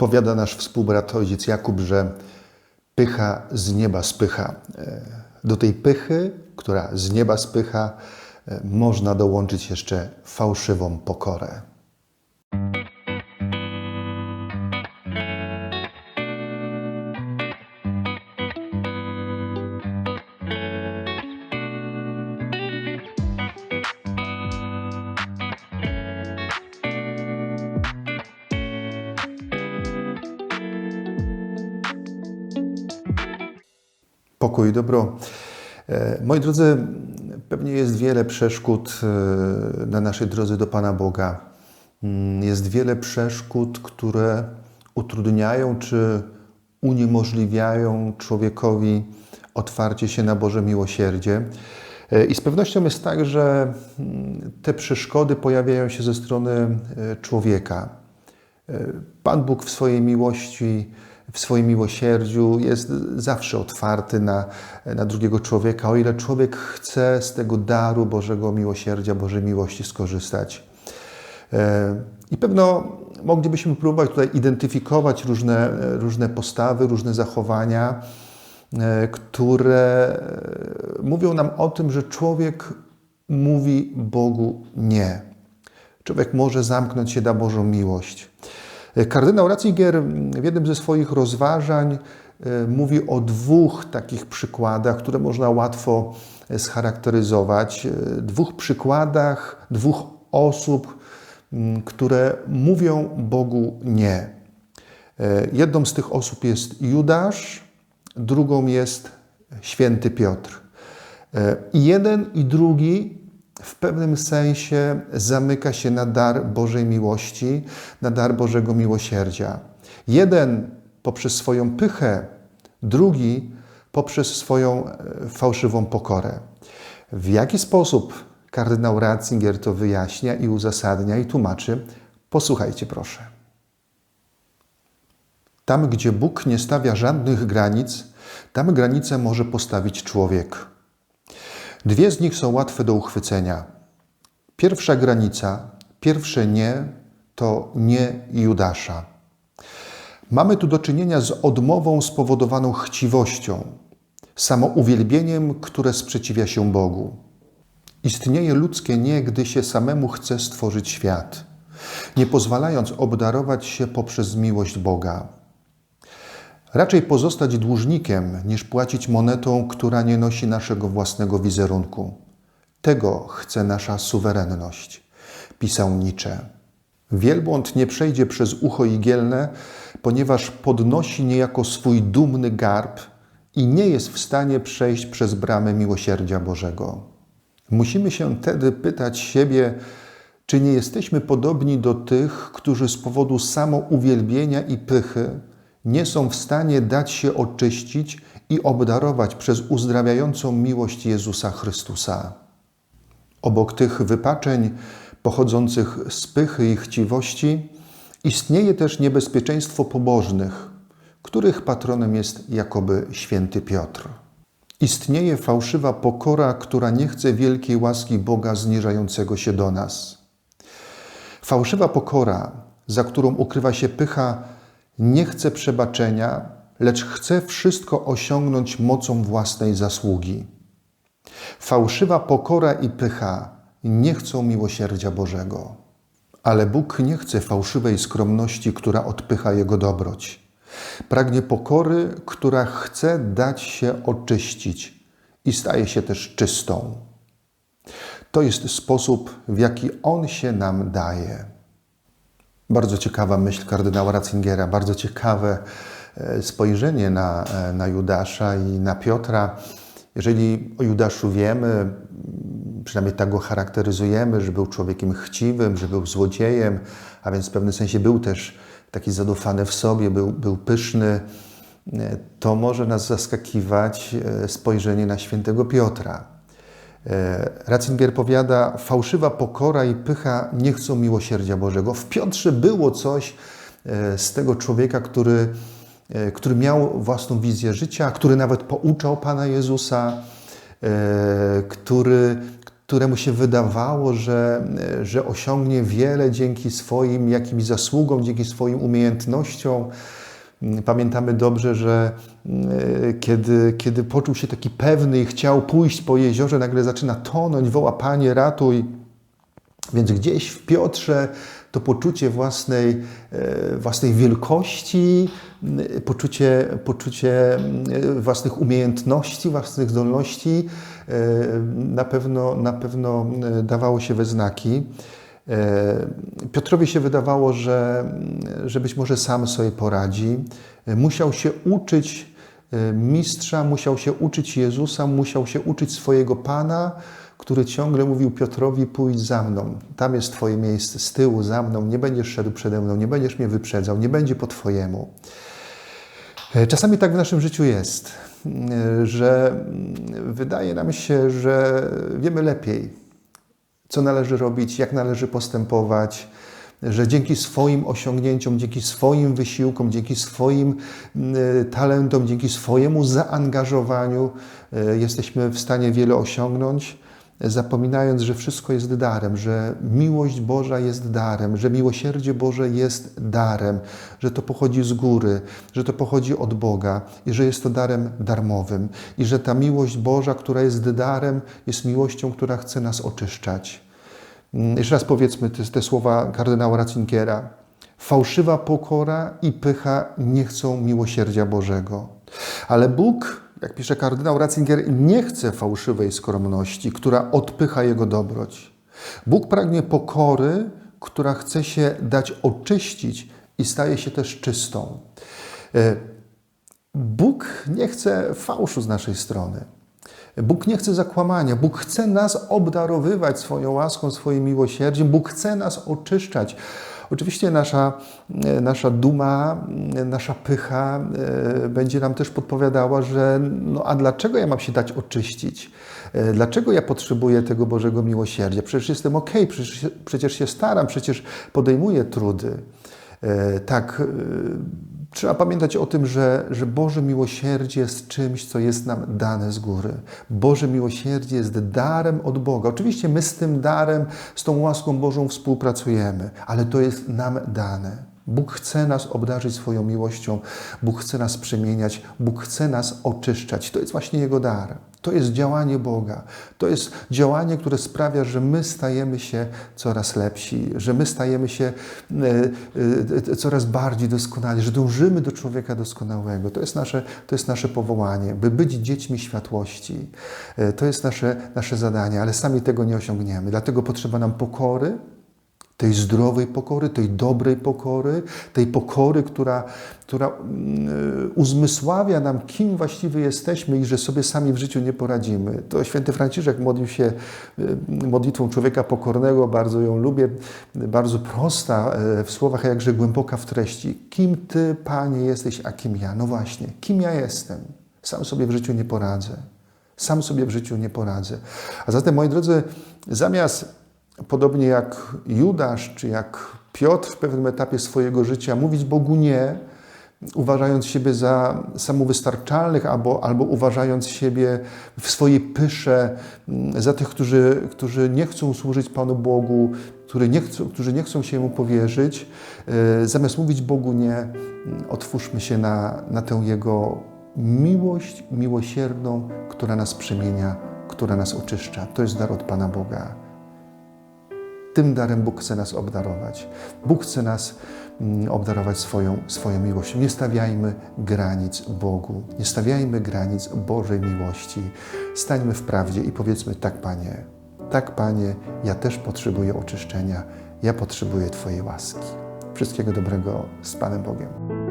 Powiada nasz współbrat ojciec Jakub, że pycha z nieba spycha. E, Do tej pychy, która z nieba spycha, e, można dołączyć jeszcze fałszywą pokorę. Pokój i dobro. E, Moi drodzy, pewnie jest wiele przeszkód e, na naszej drodze do Pana Boga. Mm, Jest wiele przeszkód, które utrudniają czy uniemożliwiają człowiekowi otwarcie się na Boże miłosierdzie. E, I z pewnością jest tak, że mm, te przeszkody pojawiają się ze strony człowieka. Pan Bóg w swojej miłości, w swoim miłosierdziu jest zawsze otwarty na, na drugiego człowieka, o ile człowiek chce z tego daru Bożego miłosierdzia, Bożej miłości skorzystać. E, I pewno moglibyśmy próbować tutaj identyfikować różne, różne postawy, różne zachowania, e, które mówią nam o tym, że człowiek mówi Bogu nie. Człowiek może zamknąć się na Bożą miłość. Kardynał Ratzinger w jednym ze swoich rozważań e, mówi o dwóch takich przykładach, które można łatwo scharakteryzować. E, Dwóch przykładach dwóch osób, które mówią Bogu nie. E, Jedną z tych osób jest Judasz, drugą jest święty Piotr. E, I jeden i drugi w pewnym sensie zamyka się na dar Bożej miłości, na dar Bożego miłosierdzia. Jeden poprzez swoją pychę, drugi poprzez swoją e, fałszywą pokorę. W jaki sposób kardynał Ratzinger to wyjaśnia i uzasadnia i tłumaczy? Posłuchajcie proszę. Tam, gdzie Bóg nie stawia żadnych granic, tam granice może postawić człowiek. Dwie z nich są łatwe do uchwycenia. Pierwsza granica, pierwsze nie, to nie Judasza. Mamy tu do czynienia z odmową spowodowaną chciwością, samouwielbieniem, które sprzeciwia się Bogu. Istnieje ludzkie nie, gdy się samemu chce stworzyć świat, nie pozwalając obdarować się poprzez miłość Boga. Raczej pozostać dłużnikiem, niż płacić monetą, która nie nosi naszego własnego wizerunku. Tego chce nasza suwerenność, pisał Nietzsche. Wielbłąd nie przejdzie przez ucho igielne, ponieważ podnosi niejako swój dumny garb i nie jest w stanie przejść przez bramę miłosierdzia Bożego. Musimy się wtedy pytać siebie, czy nie jesteśmy podobni do tych, którzy z powodu samouwielbienia i pychy nie są w stanie dać się oczyścić i obdarować przez uzdrawiającą miłość Jezusa Chrystusa. Obok tych wypaczeń pochodzących z pychy i chciwości istnieje też niebezpieczeństwo pobożnych, których patronem jest jakoby święty Piotr. Istnieje fałszywa pokora, która nie chce wielkiej łaski Boga zniżającego się do nas. Fałszywa pokora, za którą ukrywa się pycha, nie chce przebaczenia, lecz chce wszystko osiągnąć mocą własnej zasługi. Fałszywa pokora i pycha nie chcą miłosierdzia Bożego. Ale Bóg nie chce fałszywej skromności, która odpycha Jego dobroć. Pragnie pokory, która chce dać się oczyścić i staje się też czystą. To jest sposób, w jaki On się nam daje. Bardzo ciekawa myśl kardynała Ratzingera, bardzo ciekawe e, spojrzenie na, e, na Judasza i na Piotra. Jeżeli o Judaszu wiemy, przynajmniej tak go charakteryzujemy, że był człowiekiem chciwym, że był złodziejem, a więc w pewnym sensie był też taki zadufany w sobie, był, był pyszny, e, to może nas zaskakiwać spojrzenie na świętego Piotra. Ratzinger powiada, fałszywa pokora i pycha nie chcą miłosierdzia Bożego. W Piotrze było coś z tego człowieka, który, który miał własną wizję życia, który nawet pouczał Pana Jezusa, który, któremu się wydawało, że, że osiągnie wiele dzięki swoim jakimś zasługom, dzięki swoim umiejętnościom. Pamiętamy dobrze, że kiedy, kiedy poczuł się taki pewny i chciał pójść po jeziorze, nagle zaczyna tonąć, woła Panie, ratuj. Więc gdzieś w Piotrze to poczucie własnej, e, własnej wielkości, poczucie, poczucie własnych umiejętności, własnych zdolności e, na pewno, na pewno e, dawało się we znaki. Piotrowi się wydawało, że, że być może sam sobie poradzi. Musiał się uczyć mistrza, musiał się uczyć Jezusa, musiał się uczyć swojego Pana, który ciągle mówił Piotrowi: Pójdź za mną, tam jest Twoje miejsce, z tyłu, za mną, nie będziesz szedł przede mną, nie będziesz mnie wyprzedzał, nie będzie po Twojemu. E, czasami tak w naszym życiu jest, e, że wydaje nam się, że wiemy lepiej, co należy robić, jak należy postępować, że dzięki swoim osiągnięciom, dzięki swoim wysiłkom, dzięki swoim mm, e, talentom, dzięki swojemu zaangażowaniu jesteśmy w stanie wiele osiągnąć zapominając, że wszystko jest darem, że miłość Boża jest darem, że miłosierdzie Boże jest darem, że to pochodzi z góry, że to pochodzi od Boga i że jest to darem darmowym i że ta miłość Boża, która jest darem, jest miłością, która chce nas oczyszczać. Mm, jeszcze raz powiedzmy te, te słowa kardynała Ratzingera. Fałszywa pokora i pycha nie chcą miłosierdzia Bożego. Ale Bóg jak pisze kardynał Ratzinger, nie chce fałszywej skromności, która odpycha jego dobroć. Bóg pragnie pokory, która chce się dać oczyścić i staje się też czystą. E, Bóg nie chce fałszu z naszej strony. Bóg nie chce zakłamania. Bóg chce nas obdarowywać swoją łaską, swoim miłosierdziem. Bóg chce nas oczyszczać. Oczywiście nasza, e, nasza duma, e, nasza pycha e, będzie nam też podpowiadała, że no a dlaczego ja mam się dać oczyścić? Dlaczego ja potrzebuję tego Bożego miłosierdzia? Przecież jestem ok, przecież, przecież się staram, przecież podejmuję trudy. Tak, Trzeba pamiętać o tym, że, że Boże miłosierdzie jest czymś, co jest nam dane z góry. Boże miłosierdzie jest darem od Boga. Oczywiście my z tym darem, z tą łaską Bożą współpracujemy, ale to jest nam dane. Bóg chce nas obdarzyć swoją miłością, Bóg chce nas przemieniać, Bóg chce nas oczyszczać. To jest właśnie Jego dar. To jest działanie Boga. To jest działanie, które sprawia, że my stajemy się coraz lepsi, że my stajemy się e, e, coraz bardziej doskonali, że dążymy do człowieka doskonałego. To jest nasze, to jest nasze powołanie, by być dziećmi światłości. E, to jest nasze, nasze zadanie, ale sami tego nie osiągniemy. Dlatego potrzeba nam pokory, tej zdrowej pokory, tej dobrej pokory, tej pokory, która, która mm, uzmysławia nam, kim właściwie jesteśmy i że sobie sami w życiu nie poradzimy. To święty Franciszek modlił się y, modlitwą człowieka pokornego, bardzo ją lubię, bardzo prosta e, w słowach, a jakże głęboka w treści. Kim Ty, Panie, jesteś, a kim ja? No właśnie, kim ja jestem? Sam sobie w życiu nie poradzę. Sam sobie w życiu nie poradzę. A zatem, moi drodzy, zamiast podobnie jak Judasz czy jak Piotr w pewnym etapie swojego życia, mówić Bogu nie, uważając siebie za samowystarczalnych albo, albo uważając siebie w swojej pysze mm, za tych, którzy, którzy nie chcą służyć Panu Bogu, którzy nie chcą, którzy nie chcą się Mu powierzyć, e, zamiast mówić Bogu nie, mm, otwórzmy się na, na tę Jego miłość miłosierną, która nas przemienia, która nas oczyszcza. To jest dar od Pana Boga. Tym darem Bóg chce nas obdarować. Bóg chce nas mm, obdarować swoją, swoją miłością. Nie stawiajmy granic Bogu, nie stawiajmy granic Bożej miłości. Stańmy w prawdzie i powiedzmy: Tak, Panie, tak, Panie, ja też potrzebuję oczyszczenia, ja potrzebuję Twojej łaski. Wszystkiego dobrego z Panem Bogiem.